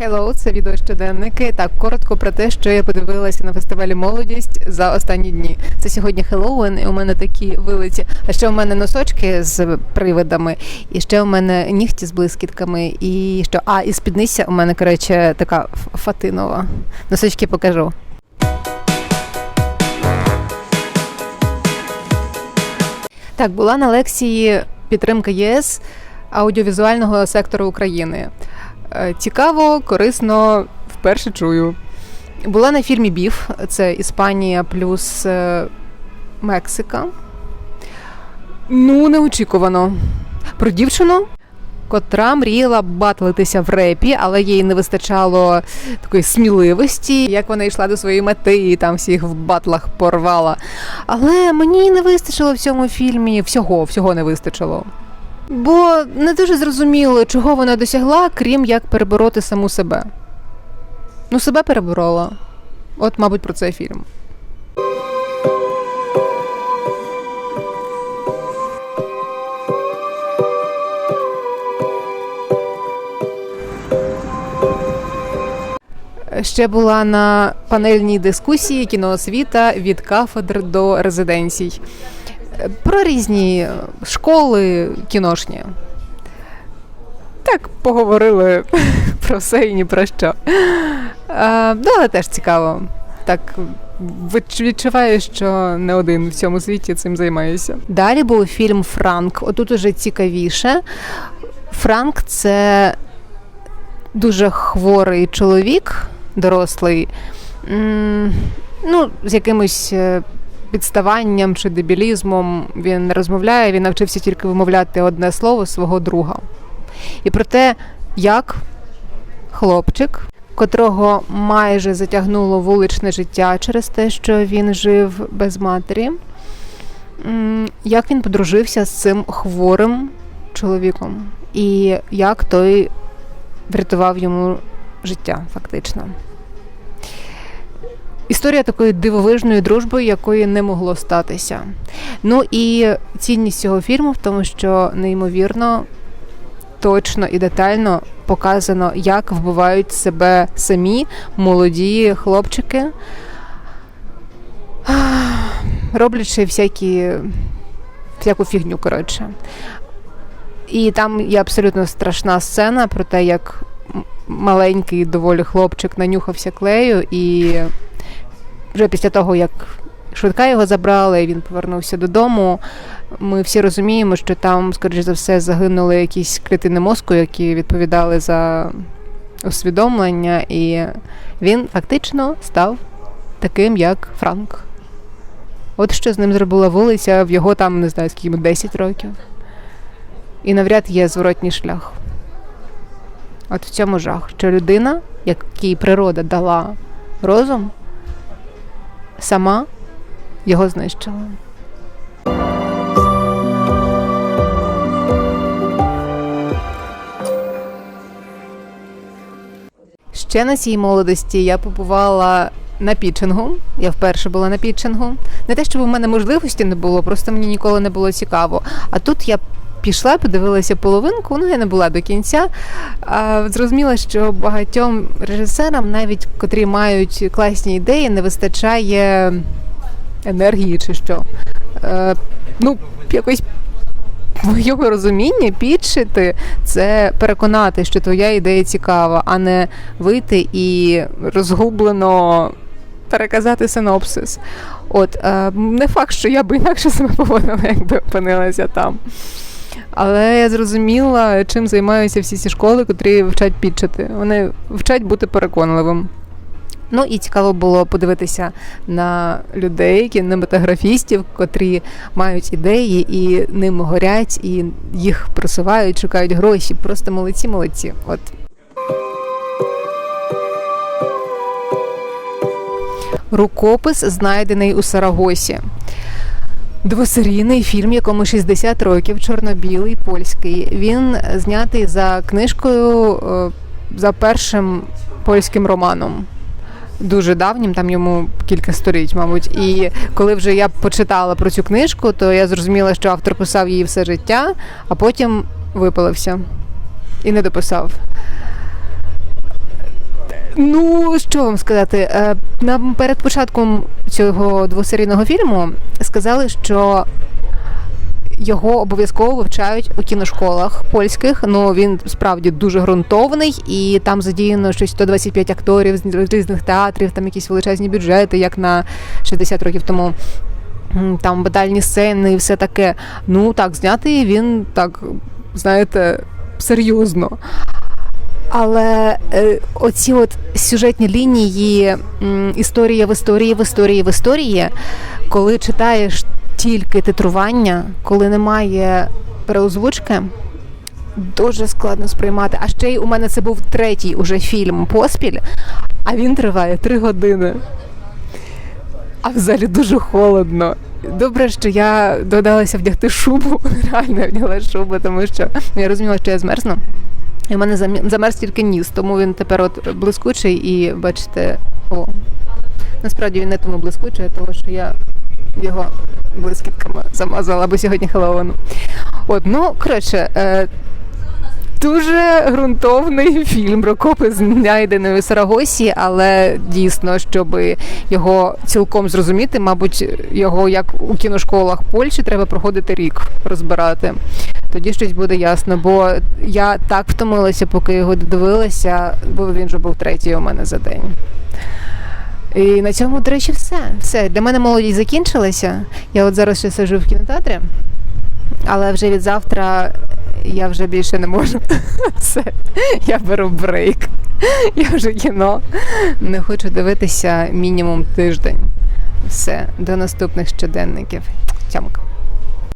Hello, це відео щоденники. Так, коротко про те, що я подивилася на фестивалі Молодість за останні дні. Це сьогодні Хеллоуін, і у мене такі вилиці. А ще у мене носочки з привидами, і ще у мене нігті з блискітками, і що а, і спідниця у мене коротше така фатинова. Носочки покажу. Так, була на лекції підтримка ЄС аудіовізуального сектору України. Е, Цікаво, корисно, вперше чую. Була на фільмі Біф, це Іспанія плюс е, Мексика. Ну, неочікувано. Про дівчину, котра мріяла батлитися в репі, але їй не вистачало такої сміливості, як вона йшла до своєї мети і там всіх в батлах порвала. Але мені не вистачило в цьому фільмі всього, всього не вистачило. Бо не дуже зрозуміло, чого вона досягла, крім як перебороти саму себе. Ну, себе переборола. От, мабуть, про це фільм. Ще була на панельній дискусії кіноосвіта від кафедр до резиденцій про різні школи кіношні. Так, поговорили про все і ні про що. А, ну, але теж цікаво. Так відчуваю, що не один в цьому світі цим займаюся. Далі був фільм Франк. Отут уже цікавіше. Франк це дуже хворий чоловік, дорослий, ну, з якимось е, підставанням чи дебілізмом він не розмовляє, він навчився тільки вимовляти одне слово свого друга. І про те, як хлопчик, котрого майже затягнуло вуличне життя через те, що він жив без матері, як він подружився з цим хворим чоловіком, і як той врятував йому життя, фактично. Історія такої дивовижної дружби, якої не могло статися. Ну і цінність цього фільму в тому, що неймовірно, точно і детально показано, як вбивають себе самі молоді хлопчики, роблячи всякі, всяку фігню, коротше. І там є абсолютно страшна сцена про те, як маленький доволі хлопчик нанюхався клею і вже після того, як швидка його забрала, і він повернувся додому, ми всі розуміємо, що там, скоріш за все, загинули якісь клітини мозку, які відповідали за усвідомлення, і він фактично став таким, як Франк. От що з ним зробила вулиця, в його там, не знаю, скільки 10 років. І навряд є зворотній шлях. От в цьому жах, що людина, якій природа дала розум, сама його знищила. Ще на цій молодості я побувала на пітчингу. Я вперше була на пітчингу. Не те, щоб у мене можливості не було, просто мені ніколи не було цікаво. А тут я пішла, подивилася половинку, ну я не була до кінця. А, зрозуміла, що багатьом режисерам, навіть котрі мають класні ідеї, не вистачає енергії чи що. Е, ну, якось в моєму розумінні підшити це переконати, що твоя ідея цікава, а не вийти і розгублено переказати синопсис. От е, не факт, що я би інакше себе поводила, якби опинилася там. Але я зрозуміла, чим займаються всі ці школи, котрі вчать підчити. Вони вчать бути переконливим. Ну і цікаво було подивитися на людей, кінематографістів, котрі мають ідеї і ними горять, і їх просувають, шукають гроші. Просто молодці, молодці. От. Рукопис знайдений у Сарагосі. Двосерійний фільм, якому 60 років, чорно-білий, польський. Він знятий за книжкою е, за першим польським романом. Дуже давнім, там йому кілька століть, мабуть. І коли вже я почитала про цю книжку, то я зрозуміла, що автор писав її все життя, а потім випалився і не дописав. Ну, що вам сказати? Е, Перед початком цього двосерійного фільму сказали, що його обов'язково вивчають у кіношколах польських. Ну він справді дуже ґрунтовний, і там задіяно щось 125 акторів з різних театрів, там якісь величезні бюджети, як на 60 років тому. Там батальні сцени і все таке. Ну так, знятий він так, знаєте, серйозно. Але е, оці от сюжетні лінії, м, історія в історії, в історії, в історії, коли читаєш тільки титрування, коли немає переозвучки, дуже складно сприймати. А ще й у мене це був третій уже фільм поспіль, а він триває три години. А в залі дуже холодно. Добре, що я додалася вдягти шубу. Реально вдягла шубу, тому що я розуміла, що я змерзну. І в мене замерз тільки ніс, тому він тепер от блискучий і бачите, о. Насправді він не тому блискучий, тому що я його блискітками замазала, бо сьогодні Хеллоуін. От, ну, коротше, е, Дуже ґрунтовний фільм про копи знайденої Сарагосі, але дійсно, щоб його цілком зрозуміти, мабуть, його як у кіношколах Польщі треба проходити рік розбирати. Тоді щось буде ясно, бо я так втомилася, поки його додивилася, бо він вже був третій у мене за день. І на цьому, до речі, все. Все. Для мене молодість закінчилася. Я от зараз ще сиджу в кінотеатрі, але вже від завтра я вже більше не можу. Все, я беру брейк. Я вже кіно не хочу дивитися мінімум тиждень. Все, до наступних щоденників. Тямка.